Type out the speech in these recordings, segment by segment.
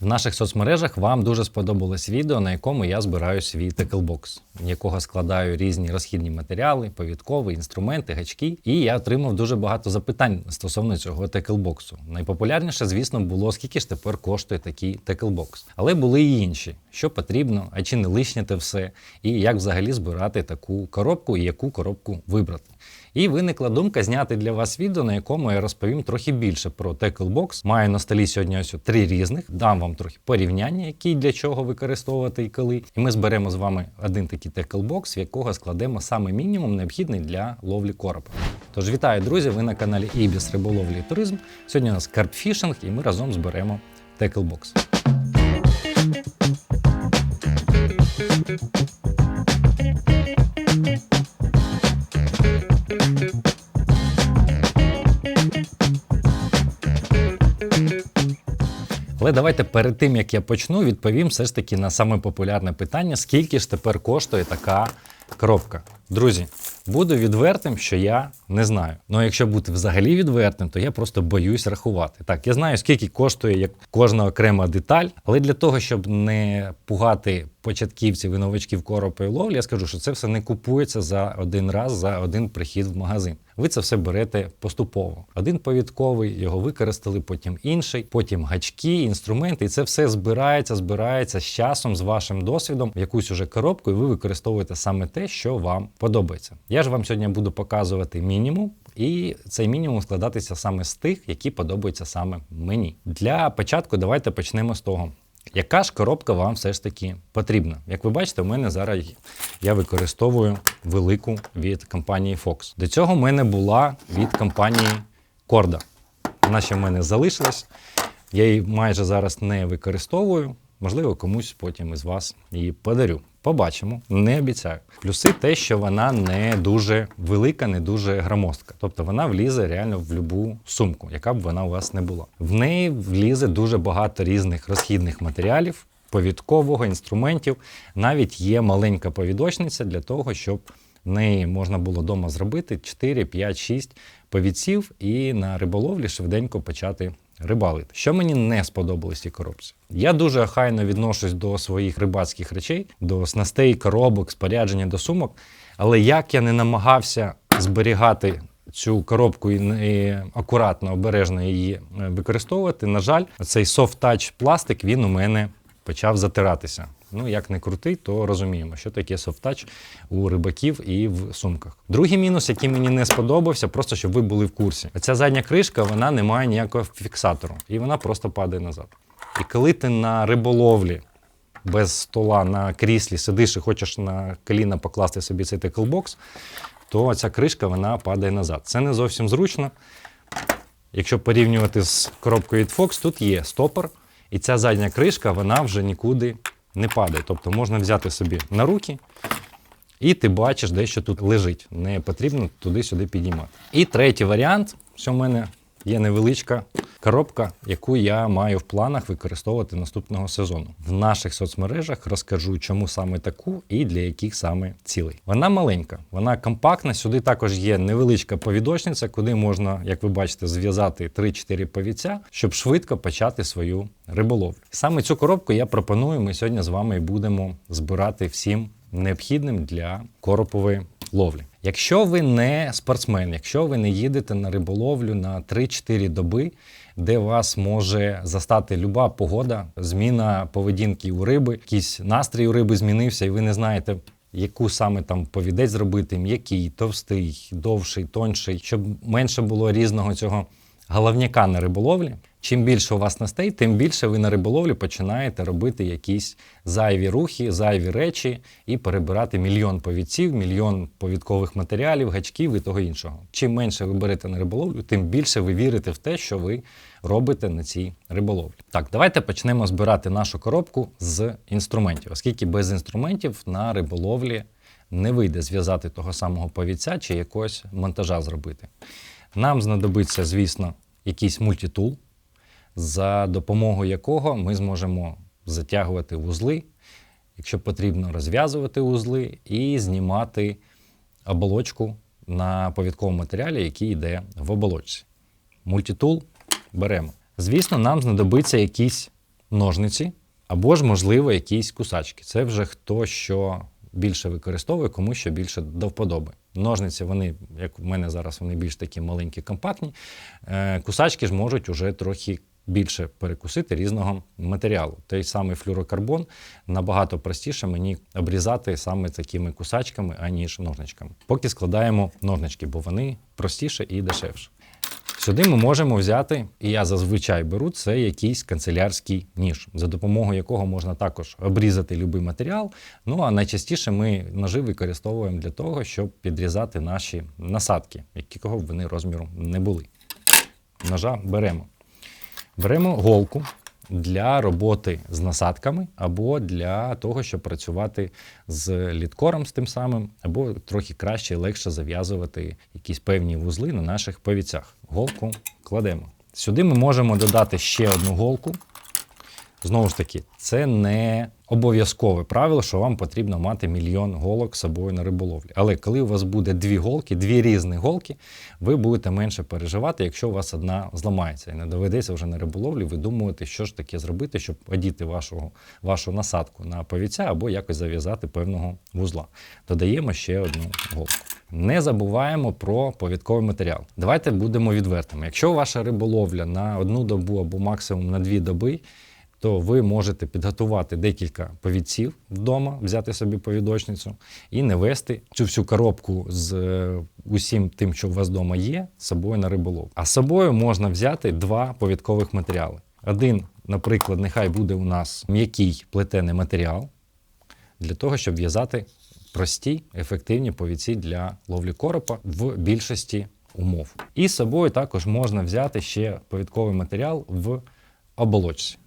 В наших соцмережах вам дуже сподобалось відео, на якому я збираю свій теклбокс, в якого складаю різні розхідні матеріали, повідкові, інструменти, гачки. І я отримав дуже багато запитань стосовно цього теклбоксу. Найпопулярніше, звісно, було скільки ж тепер коштує такий теклбокс. Але були і інші, що потрібно, а чи не лишнє те все, і як взагалі збирати таку коробку і яку коробку вибрати. І виникла думка зняти для вас відео, на якому я розповім трохи більше про Tackle Маю на столі сьогодні ось три різних. Дам вам трохи порівняння, який для чого використовувати і коли. І ми зберемо з вами один такий Tackle в якого складемо саме мінімум необхідний для ловлі коропа. Тож вітаю, друзі! Ви на каналі Ібіс Риболовлі і Туризм. Сьогодні у нас карпфішинг, і ми разом зберемо Tackle Але давайте перед тим як я почну, відповім все ж таки на саме популярне питання: скільки ж тепер коштує така коробка? Друзі, буду відвертим, що я не знаю. Ну якщо бути взагалі відвертим, то я просто боюсь рахувати. Так, я знаю, скільки коштує як кожна окрема деталь, але для того, щоб не пугати початківців і новачків коропої ловлі, я скажу, що це все не купується за один раз, за один прихід в магазин. Ви це все берете поступово. Один повідковий, його використали, потім інший, потім гачки, інструменти, і це все збирається, збирається з часом, з вашим досвідом в якусь уже коробку, і ви використовуєте саме те, що вам подобається. Я ж вам сьогодні буду показувати мінімум, і цей мінімум складатися саме з тих, які подобаються саме мені. Для початку давайте почнемо з того. Яка ж коробка вам все ж таки потрібна? Як ви бачите, у мене зараз я використовую велику від компанії Fox. До цього в мене була від компанії Corda. Вона ще в мене залишилась. Я її майже зараз не використовую. Можливо, комусь потім із вас її подарю. Побачимо, не обіцяю. Плюси те, що вона не дуже велика, не дуже громоздка. Тобто вона влізе реально в будь-яку сумку, яка б вона у вас не була. В неї влізе дуже багато різних розхідних матеріалів, повідкового, інструментів. Навіть є маленька повідочниця для того, щоб в неї можна було вдома зробити 4, 5, 6 повідців і на риболовлі швиденько почати рибалити. Що мені не сподобалось цій коробці? Я дуже охайно відношусь до своїх рибацьких речей, до снастей, коробок, спорядження до сумок. Але як я не намагався зберігати цю коробку і акуратно, обережно її е, використовувати, на жаль, цей софт-тач пластик він у мене почав затиратися. Ну, як не крутий, то розуміємо, що таке софтач у рибаків і в сумках. Другий мінус, який мені не сподобався, просто щоб ви були в курсі. Ця задня кришка вона не має ніякого фіксатору, і вона просто падає назад. І коли ти на риболовлі без стола на кріслі сидиш і хочеш на коліна покласти собі цей теклбокс, то ця кришка вона падає назад. Це не зовсім зручно. Якщо порівнювати з коробкою від Fox, тут є стопор, і ця задня кришка вона вже нікуди не падає. Тобто можна взяти собі на руки, і ти бачиш, де що тут лежить. Не потрібно туди-сюди підіймати. І третій варіант, що в мене є невеличка коробка, яку я маю в планах використовувати наступного сезону. В наших соцмережах розкажу, чому саме таку і для яких саме цілей. Вона маленька, вона компактна. Сюди також є невеличка повідочниця, куди можна, як ви бачите, зв'язати 3-4 повіця, щоб швидко почати свою риболовлю. Саме цю коробку я пропоную. Ми сьогодні з вами будемо збирати всім необхідним для коропової ловлі. Якщо ви не спортсмен, якщо ви не їдете на риболовлю на 3-4 доби, де вас може застати люба погода, зміна поведінки у риби, якийсь настрій у риби змінився, і ви не знаєте. Яку саме там повідець зробити, м'який, товстий, довший, тонший, щоб менше було різного цього головняка на риболовлі. Чим більше у вас настей, тим більше ви на риболовлі починаєте робити якісь зайві рухи, зайві речі і перебирати мільйон повідців, мільйон повідкових матеріалів, гачків і того іншого. Чим менше ви берете на риболовлю, тим більше ви вірите в те, що ви робите на цій риболовлі. Так, давайте почнемо збирати нашу коробку з інструментів, оскільки без інструментів на риболовлі не вийде зв'язати того самого повідця чи якогось монтажа зробити. Нам знадобиться, звісно, якийсь мультитул за допомогою якого ми зможемо затягувати вузли, якщо потрібно розв'язувати вузли і знімати оболочку на повідковому матеріалі, який йде в оболочці. Мультитул беремо. Звісно, нам знадобиться якийсь ножниці, або ж, можливо, якісь кусачки. Це вже хто що більше використовує, кому що більше до вподоби. Ножниці, вони, як в мене зараз, вони більш такі маленькі, компактні. Е, Кусачки ж можуть уже трохи більше перекусити різного матеріалу. Той самий флюрокарбон набагато простіше мені обрізати саме такими кусачками, аніж ножничками. Поки складаємо ножнички, бо вони простіше і дешевше. Сюди ми можемо взяти, і я зазвичай беру це якийсь канцелярський ніж, за допомогою якого можна також обрізати будь-який матеріал. Ну а найчастіше ми ножи використовуємо для того, щоб підрізати наші насадки, якого б вони розміру не були. Ножа беремо. Беремо голку для роботи з насадками, або для того, щоб працювати з літкором з тим самим, або трохи краще і легше зав'язувати якісь певні вузли на наших повіцях. Голку кладемо. Сюди ми можемо додати ще одну голку. Знову ж таки, це не обов'язкове правило, що вам потрібно мати мільйон голок з собою на риболовлі. Але коли у вас буде дві голки, дві різні голки, ви будете менше переживати, якщо у вас одна зламається. І не доведеться вже на риболовлі видумувати, що ж таке зробити, щоб одіти вашу, вашу насадку на повіця або якось зав'язати певного вузла. Додаємо ще одну голку. Не забуваємо про повідковий матеріал. Давайте будемо відвертими. Якщо ваша риболовля на одну добу або максимум на дві доби, то ви можете підготувати декілька повідців вдома, взяти собі повідочницю і не вести цю всю коробку з е, усім тим, що у вас вдома є, з собою на риболов. А з собою можна взяти два повідкових матеріали. Один, наприклад, нехай буде у нас м'який плетений матеріал для того, щоб в'язати прості, ефективні повідці для ловлі коропа в більшості умов. І з собою також можна взяти ще повідковий матеріал в оболочці.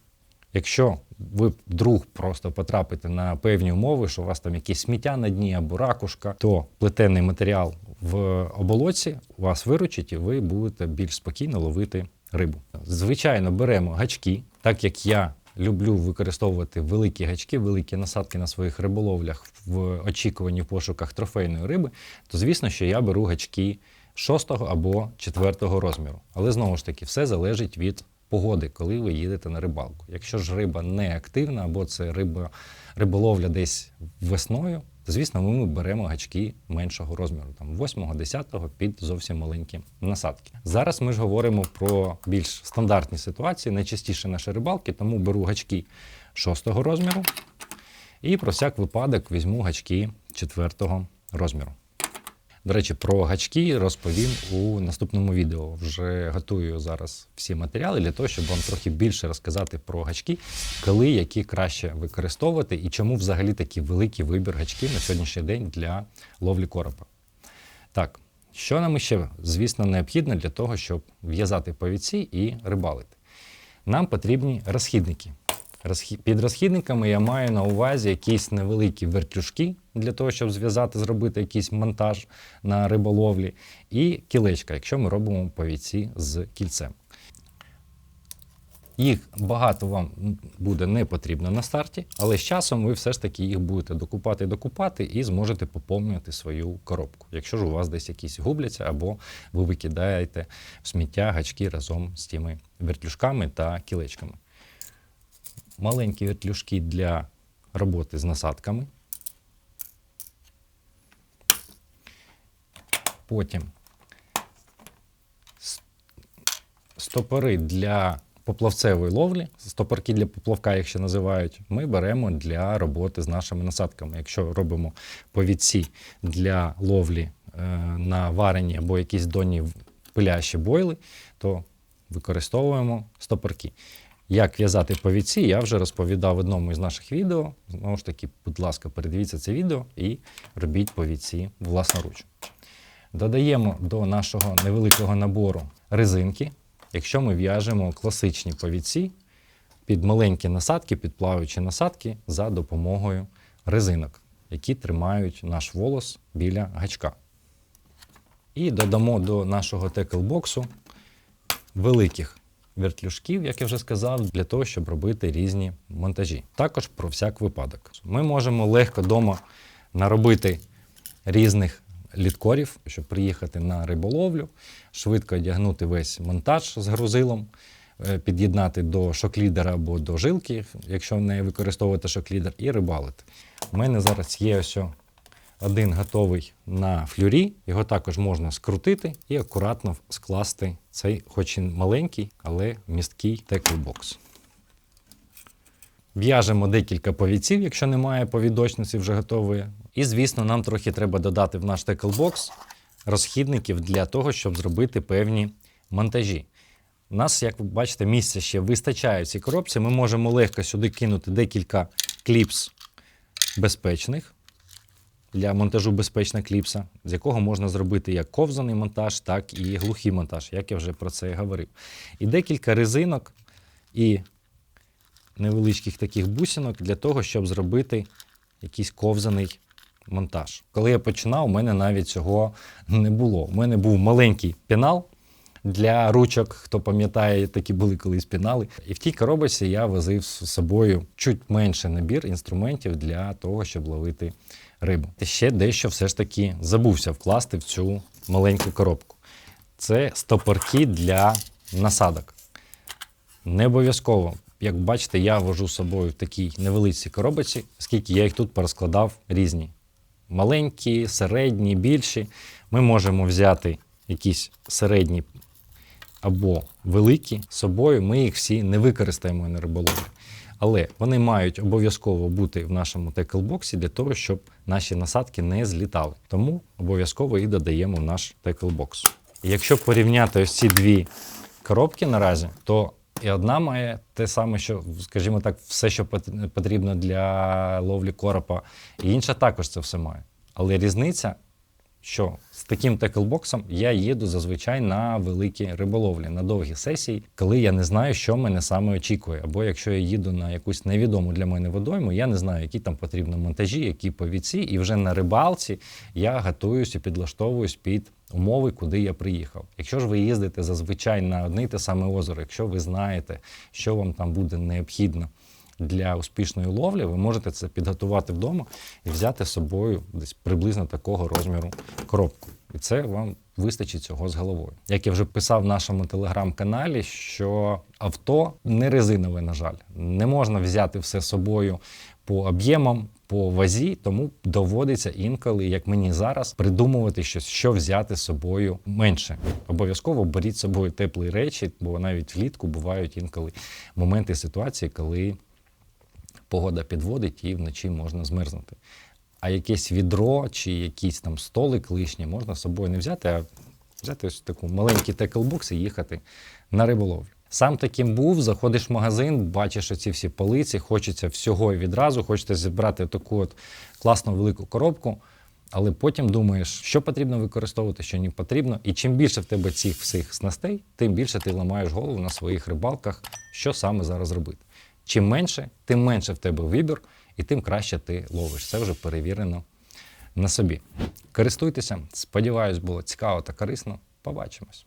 Якщо ви вдруг просто потрапите на певні умови, що у вас там якісь сміття на дні або ракушка, то плетений матеріал в оболоці вас виручить і ви будете більш спокійно ловити рибу. Звичайно, беремо гачки, так як я люблю використовувати великі гачки, великі насадки на своїх риболовлях в очікуванні в пошуках трофейної риби, то звісно, що я беру гачки 6 або 4 розміру. Але знову ж таки, все залежить від погоди, коли ви їдете на рибалку. Якщо ж риба не активна, або це риба, риболовля десь весною, то звісно, ми беремо гачки меншого розміру, там 8-10 під зовсім маленькі насадки. Зараз ми ж говоримо про більш стандартні ситуації, найчастіше наші рибалки, тому беру гачки 6 розміру і про всяк випадок візьму гачки 4 розміру. До речі, про гачки розповім у наступному відео. Вже готую зараз всі матеріали для того, щоб вам трохи більше розказати про гачки, коли які краще використовувати і чому взагалі такий великий вибір гачків на сьогоднішній день для ловлі коропа. Так, що нам ще, звісно, необхідно для того, щоб в'язати повіці і рибалити? Нам потрібні розхідники. Під розхідниками я маю на увазі якісь невеликі вертюшки для того, щоб зв'язати, зробити якийсь монтаж на риболовлі, і кілечка, якщо ми робимо повіці з кільцем. Їх багато вам буде не потрібно на старті, але з часом ви все ж таки їх будете докупати докупати і зможете поповнювати свою коробку, якщо ж у вас десь якісь губляться, або ви викидаєте в сміття гачки разом з тими вертлюжками та кілечками маленькі вертлюжки для роботи з насадками. Потім стопори для поплавцевої ловлі, стопорки для поплавка, їх ще називають, ми беремо для роботи з нашими насадками. Якщо робимо повідці для ловлі е, на варені або якісь донні пилящі бойли, то використовуємо стопорки. Як в'язати повідці, я вже розповідав в одному із наших відео. Знову ж таки, будь ласка, передивіться це відео і робіть повідці власноруч. Додаємо до нашого невеликого набору резинки. Якщо ми в'яжемо класичні повідці під маленькі насадки, під плаваючі насадки за допомогою резинок, які тримають наш волос біля гачка. І додамо до нашого теклбоксу великих вертлюжків, як я вже сказав, для того, щоб робити різні монтажі. Також про всяк випадок. Ми можемо легко вдома наробити різних літкорів, щоб приїхати на риболовлю, швидко одягнути весь монтаж з грузилом, е, під'єднати до шоклідера або до жилки, якщо не використовувати шоклідер, і рибалити. У мене зараз є ось один готовий на флюрі. Його також можна скрутити і акуратно скласти цей, хоч і маленький, але місткий теклбокс. В'яжемо декілька повідців, якщо немає повідочниці вже готової. І, звісно, нам трохи треба додати в наш теклбокс розхідників для того, щоб зробити певні монтажі. У нас, як ви бачите, місця ще вистачає в цій коробці. Ми можемо легко сюди кинути декілька кліпс безпечних для монтажу безпечна кліпса, з якого можна зробити як ковзаний монтаж, так і глухий монтаж, як я вже про це говорив. І декілька резинок і невеличких таких бусинок для того, щоб зробити якийсь ковзаний монтаж. Коли я починав, у мене навіть цього не було. У мене був маленький пенал для ручок, хто пам'ятає, такі були колись пенали. І в тій коробці я возив з собою чуть менше набір інструментів для того, щоб ловити рибу. Ще дещо все ж таки забувся вкласти в цю маленьку коробку. Це стопорки для насадок. Не обов'язково. Як бачите, я вожу з собою в такій невеличкій коробці, оскільки я їх тут порозкладав різні. Маленькі, середні, більші. Ми можемо взяти якісь середні або великі з собою. Ми їх всі не використаємо на риболовлі. Але вони мають обов'язково бути в нашому теклбоксі для того, щоб наші насадки не злітали. Тому обов'язково їх додаємо в наш теклбокс. І якщо порівняти ось ці дві коробки наразі, то і одна має те саме, що, скажімо так, все, що пот- потрібно для ловлі коропа, і інша також це все має. Але різниця, що з таким теклбоксом я їду зазвичай на великі риболовлі, на довгі сесії, коли я не знаю, що мене саме очікує. Або якщо я їду на якусь невідому для мене водойму, я не знаю, які там потрібно монтажі, які повіці, і вже на рибалці я готуюся і підлаштовуюсь під умови, куди я приїхав. Якщо ж ви їздите зазвичай на одне й те саме озеро, якщо ви знаєте, що вам там буде необхідно для успішної ловлі, ви можете це підготувати вдома і взяти з собою десь приблизно такого розміру коробку. І це вам вистачить цього з головою. Як я вже писав в нашому телеграм-каналі, що авто не резинове, на жаль, не можна взяти все з собою по об'ємам, по вазі, тому доводиться інколи, як мені зараз, придумувати щось, що взяти з собою менше. Обов'язково беріть з собою теплі речі, бо навіть влітку бувають інколи моменти ситуації, коли погода підводить і вночі можна змерзнути. А якесь відро чи якийсь там столик лишній можна з собою не взяти, а взяти ось таку маленький теклбокс і їхати на риболовлю. Сам таким був, заходиш в магазин, бачиш оці всі полиці, хочеться всього і відразу, хочеться зібрати таку от класну велику коробку, але потім думаєш, що потрібно використовувати, що не потрібно. І чим більше в тебе цих всіх снастей, тим більше ти ламаєш голову на своїх рибалках, що саме зараз робити. Чим менше, тим менше в тебе вибір, і тим краще ти ловиш. Це вже перевірено на собі. Користуйтеся. Сподіваюсь, було цікаво та корисно. Побачимось.